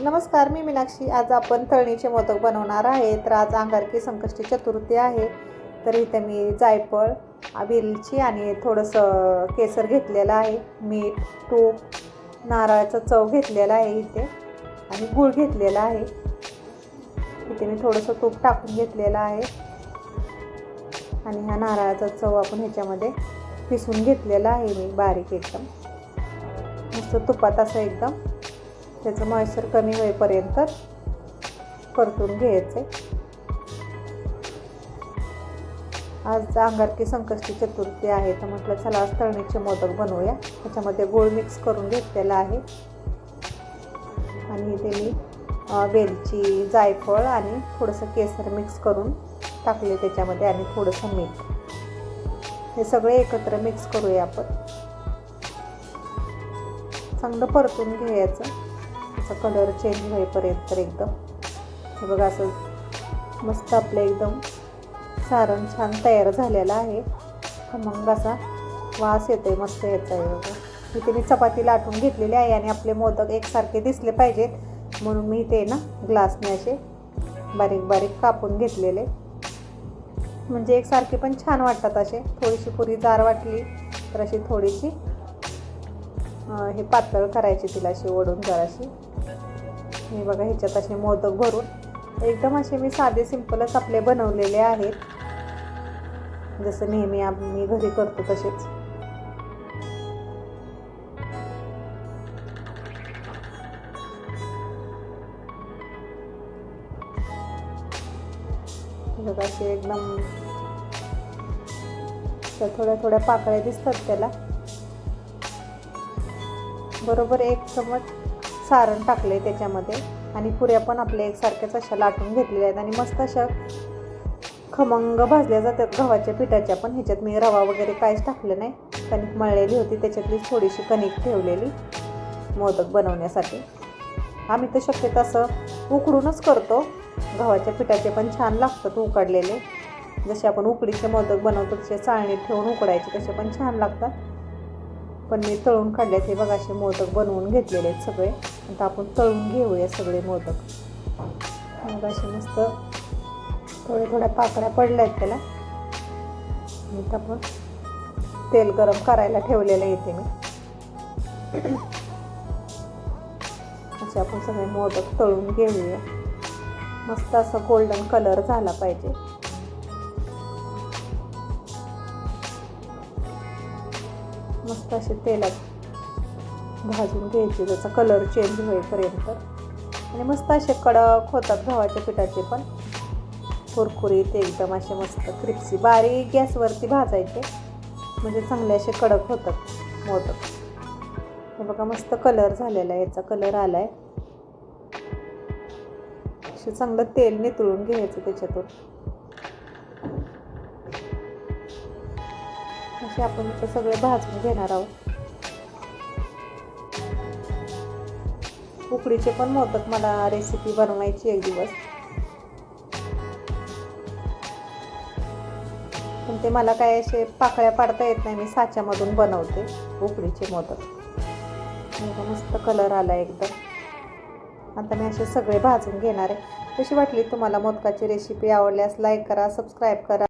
नमस्कार मी मीनाक्षी. आज आपण तळणीचे मोदक बनवणार आहे. तर आज अंगारकी संकष्टी चतुर्थी आहे. तर इथे मी जायफळ वेलची आणि थोडंसं केसर घेतलेलं आहे. मीठ तूप नारळाचा चव घेतलेला आहे इथे आणि गूळ घेतलेला आहे. इथे मी थोडंसं तूप टाकून घेतलेलं आहे. आणि ह्या नारळाचा चव आपण ह्याच्यामध्ये पिसून घेतलेला आहे मी बारीक एकदम. मस्त तुपात असं एकदम त्याचं मॉइश्चर कमी होईपर्यंत परतून घ्यायचे आज अंगारकी संकष्टी चतुर्थी आहे तर म्हटलं चला आज तळणीचे मोदक बनवूया. त्याच्यामध्ये गोळ मिक्स करून घेतलेला आहे. आणि इथे मी वेलची जायफळ आणि थोडंसं केसर मिक्स करून टाकले त्याच्यामध्ये आणि थोडंसं मीठ. हे सगळे एकत्र मिक्स करूया आपण. चांगलं परतून घ्यायचं. त्याचा कलर चेंज होईपर्यंत एकदम हे बघा असं मस्त आपलं एकदम सारण छान तयार झालेलं आहे. खमंग असा वास येतो आहे मस्त येत आहे बघा. इथे मी चपाती लाटून घेतलेली आहे आणि आपले मोदक एकसारखे दिसले पाहिजेत. म्हणून मी ते ना ग्लासने असे बारीक बारीक कापून घेतलेले. म्हणजे एकसारखे पण छान वाटतात असे. थोडीशी पुरी जार वाटली तर अशी थोडीशी हे पातळ करायची तिला अशी ओढून जराशी. मी बघा ह्याच्यात असे मोदक भरून एकदम असे मी साधे सिंपलच आपले बनवलेले आहेत. जसं नेहमी आम्ही घरी करतो तसेच. बघा असे एकदम थोड्या थोड्या पाकळ्या दिसतात त्याला. बरोबर एक चमच सारण टाकले त्याच्यामध्ये. आणि पुऱ्या पण आपल्या एकसारख्याच अशा लाटून घेतलेल्या आहेत. आणि मस्त अशा खमंग भाजल्या जातात गव्हाच्या पिठाच्या पण. ह्याच्यात मी रवा वगैरे काहीच टाकलं नाही. कणिक मळलेली होती. त्याच्यातली थोडीशी कणिक ठेवलेली मोदक बनवण्यासाठी. आम्ही तर शक्यतो असं उकडूनच करतो. गव्हाच्या पिठाचे पण छान लागतात उकडलेले. जसे आपण उकडीचे मोदक बनवतो तसे चाळणीत ठेवून उकडायचे तसे पण छान लागतात. पण मी तळून काढले हे बघा असे मोदक बनवून घेतलेले आहेत सगळे. आता आपण तळून घेऊया सगळे मोदक. मग असे मस्त थोड्या थोड्या पाकळ्या पडल्या आहेत त्याला. इथं आपण तेल गरम करायला ठेवलेलं येते मी. असे आपण सगळे मोदक तळून घेऊया. मस्त असं गोल्डन कलर झाला पाहिजे. मस्त असे तेलात भाजून घ्यायचे त्याचा कलर चेंज होईपर्यंत. आणि मस्त असे कडक होतात गव्हाच्या पिठाचे पण. कुरकुरीत एकदम असे मस्त क्रिप्सी बारीक गॅसवरती भाजायचे. म्हणजे चांगले असे कडक होतात मोदक. हे बघा मस्त कलर झालेला आहे. याचा कलर आला आहे असे चांगलं तेल नितळून घ्यायचं त्याच्यातून. असे आपण इथं सगळे भाजून घेणार आहोत. उकडीचे पण मोदक मला रेसिपी बनवायची एक दिवस. पण ते मला काय असे पाकळ्या पाडता येत नाही मी साच्यामधून बनवते उकडीचे मोदक. म्हणजे मस्त कलर आला एकदम. आता मी असे सगळे भाजून घेणार आहे. कशी वाटली तुम्हाला मोदकाची रेसिपी आवडल्यास लाईक करा सबस्क्राईब करा.